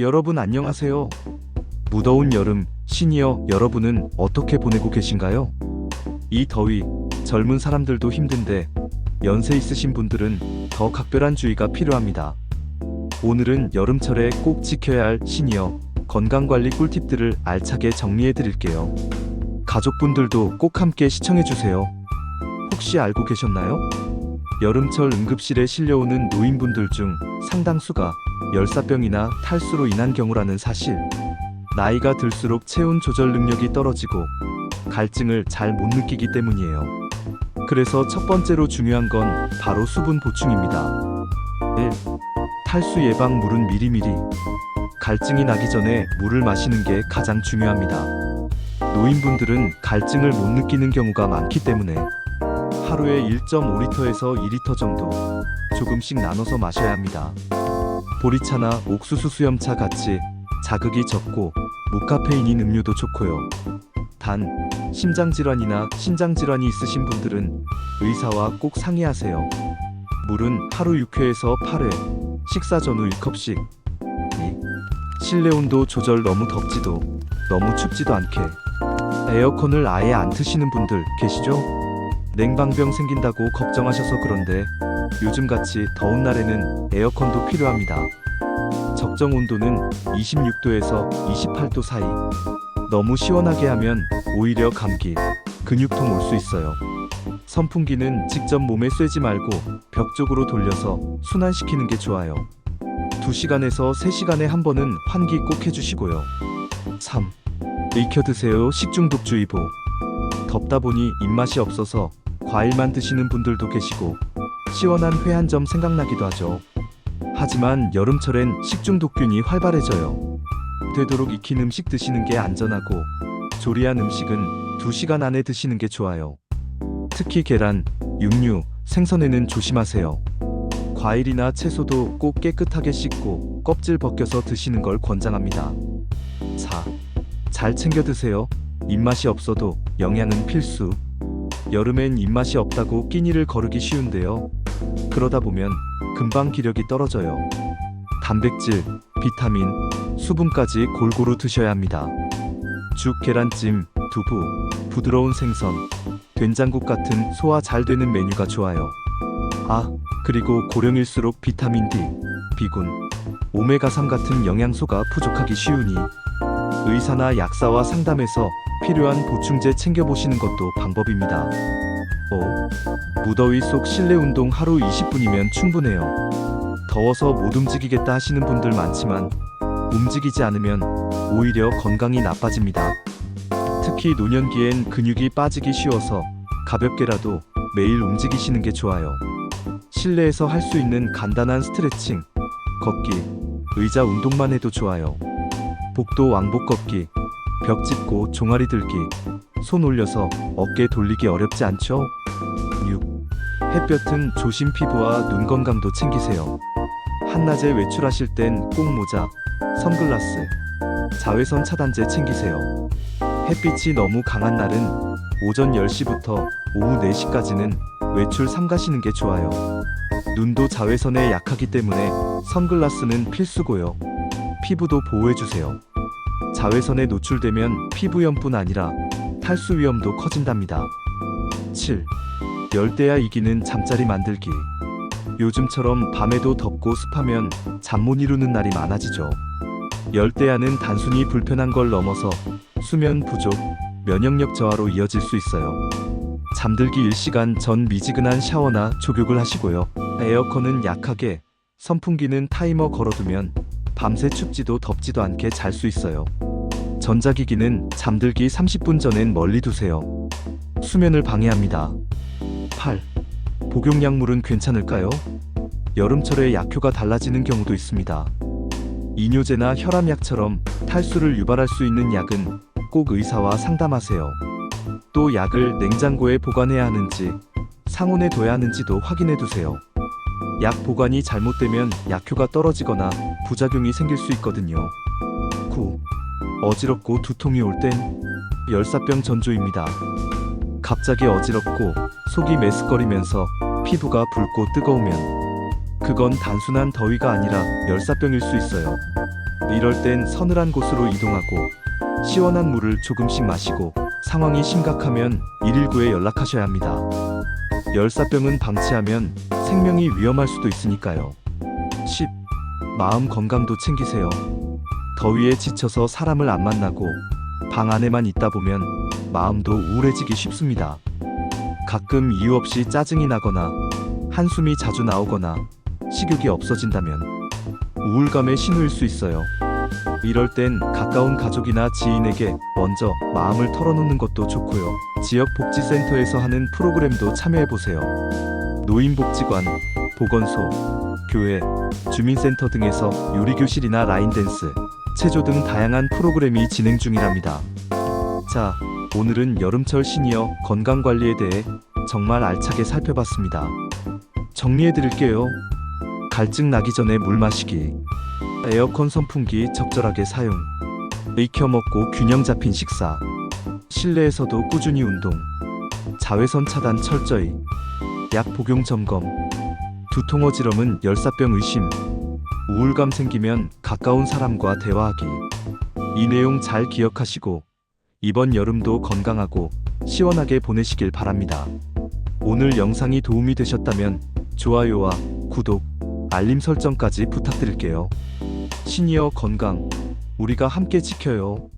여러분 안녕하세요. 무더운 여름 시니어 여러분은 어떻게 보내고 계신가요? 이 더위 젊은 사람들도 힘든데 연세 있으신 분들은 더 각별한 주의가 필요합니다. 오늘은 여름철에 꼭 지켜야 할 시니어 건강관리 꿀팁들을 알차게 정리해 드릴게요. 가족분들도 꼭 함께 시청해 주세요. 혹시 알고 계셨나요? 여름철 응급실에 실려오는 노인분들 중 상당수가 열사병이나 탈수로 인한 경우라는 사실. 나이가 들수록 체온 조절 능력이 떨어지고 갈증을 잘 못 느끼기 때문이에요. 그래서 첫 번째로 중요한 건 바로 수분 보충입니다. 1. 탈수 예방 물은 미리미리. 갈증이 나기 전에 물을 마시는 게 가장 중요합니다. 노인분들은 갈증을 못 느끼는 경우가 많기 때문에 하루에 1.5리터에서 2리터 정도 조금씩 나눠서 마셔야 합니다. 보리차나 옥수수 수염차 같이 자극이 적고 무카페인인 음료도 좋고요. 단, 심장질환이나 신장질환이 있으신 분들은 의사와 꼭 상의하세요. 물은 하루 6회에서 8회, 식사 전후 1컵씩. 2. 실내 온도 조절 너무 덥지도 너무 춥지도 않게. 에어컨을 아예 안 트시는 분들 계시죠? 냉방병 생긴다고 걱정하셔서 그런데 요즘같이 더운 날에는 에어컨도 필요합니다. 적정 온도는 26도에서 28도 사이. 너무 시원하게 하면 오히려 감기, 근육통 올 수 있어요. 선풍기는 직접 몸에 쐬지 말고 벽 쪽으로 돌려서 순환시키는 게 좋아요. 2시간에서 3시간에 한 번은 환기 꼭 해주시고요. 3. 익혀 드세요 식중독주의보. 덥다 보니 입맛이 없어서 과일만 드시는 분들도 계시고 시원한 회 한 점 생각나기도 하죠. 하지만 여름철엔 식중독균이 활발해져요. 되도록 익힌 음식 드시는 게 안전하고 조리한 음식은 2시간 안에 드시는 게 좋아요. 특히 계란, 육류, 생선에는 조심하세요. 과일이나 채소도 꼭 깨끗하게 씻고 껍질 벗겨서 드시는 걸 권장합니다. 4. 잘 챙겨 드세요. 입맛이 없어도 영양은 필수. 여름엔 입맛이 없다고 끼니를 거르기 쉬운데요. 그러다 보면 금방 기력이 떨어져요. 단백질, 비타민, 수분까지 골고루 드셔야 합니다. 죽, 계란찜, 두부, 부드러운 생선, 된장국 같은 소화 잘 되는 메뉴가 좋아요. 아, 그리고 고령일수록 비타민 D, 비군, 오메가3 같은 영양소가 부족하기 쉬우니 의사나 약사와 상담해서 필요한 보충제 챙겨보시는 것도 방법입니다. 5. 무더위 속 실내 운동 하루 20분이면 충분해요. 더워서 못 움직이겠다 하시는 분들 많지만 움직이지 않으면 오히려 건강이 나빠집니다. 특히 노년기엔 근육이 빠지기 쉬워서 가볍게라도 매일 움직이시는 게 좋아요. 실내에서 할 수 있는 간단한 스트레칭, 걷기, 의자 운동만 해도 좋아요. 복도 왕복 걷기, 벽 짚고 종아리 들기, 손 올려서 어깨 돌리기 어렵지 않죠? 6. 햇볕은 조심 피부와 눈 건강도 챙기세요. 한낮에 외출하실 땐 꼭 모자, 선글라스, 자외선 차단제 챙기세요. 햇빛이 너무 강한 날은 오전 10시부터 오후 4시까지는 외출 삼가시는 게 좋아요. 눈도 자외선에 약하기 때문에 선글라스는 필수고요. 피부도 보호해주세요. 자외선에 노출되면 피부염뿐 아니라 탈수 위험도 커진답니다. 7. 열대야 이기는 잠자리 만들기. 요즘처럼 밤에도 덥고 습하면 잠 못 이루는 날이 많아지죠. 열대야는 단순히 불편한 걸 넘어서 수면 부족, 면역력 저하로 이어질 수 있어요. 잠들기 1시간 전 미지근한 샤워나 족욕을 하시고요. 에어컨은 약하게, 선풍기는 타이머 걸어두면 밤새 춥지도 덥지도 않게 잘 수 있어요. 전자기기는 잠들기 30분 전엔 멀리 두세요. 수면을 방해합니다. 8. 복용약물은 괜찮을까요? 여름철에 약효가 달라지는 경우도 있습니다. 이뇨제나 혈압약처럼 탈수를 유발할 수 있는 약은 꼭 의사와 상담하세요. 또 약을 냉장고에 보관해야 하는지 상온에 둬야 하는지도 확인해 두세요. 약 보관이 잘못되면 약효가 떨어지거나 부작용이 생길 수 있거든요. 9. 어지럽고 두통이 올 땐 열사병 전조입니다. 갑자기 어지럽고 속이 메스꺼리면서 피부가 붉고 뜨거우면 그건 단순한 더위가 아니라 열사병일 수 있어요. 이럴 땐 서늘한 곳으로 이동하고 시원한 물을 조금씩 마시고 상황이 심각하면 119에 연락하셔야 합니다. 열사병은 방치하면 생명이 위험할 수도 있으니까요. 10. 마음 건강도 챙기세요. 더위에 지쳐서 사람을 안 만나고 방 안에만 있다 보면 마음도 우울해지기 쉽습니다. 가끔 이유 없이 짜증이 나거나 한숨이 자주 나오거나 식욕이 없어진다면 우울감의 신호일 수 있어요. 이럴 땐 가까운 가족이나 지인에게 먼저 마음을 털어놓는 것도 좋고요. 지역 복지센터에서 하는 프로그램도 참여해보세요. 노인복지관, 보건소, 교회, 주민센터 등에서 요리교실이나 라인댄스, 체조 등 다양한 프로그램이 진행 중이랍니다. 자, 오늘은 여름철 시니어 건강관리에 대해 정말 알차게 살펴봤습니다. 정리해드릴게요. 갈증 나기 전에 물 마시기. 에어컨 선풍기 적절하게 사용. 익혀 먹고 균형 잡힌 식사. 실내에서도 꾸준히 운동. 자외선 차단 철저히. 약 복용 점검. 두통 어지럼은 열사병 의심. 우울감 생기면 가까운 사람과 대화하기. 이 내용 잘 기억하시고 이번 여름도 건강하고 시원하게 보내시길 바랍니다. 오늘 영상이 도움이 되셨다면 좋아요와 구독, 알림 설정까지 부탁드릴게요. 시니어 건강, 우리가 함께 지켜요.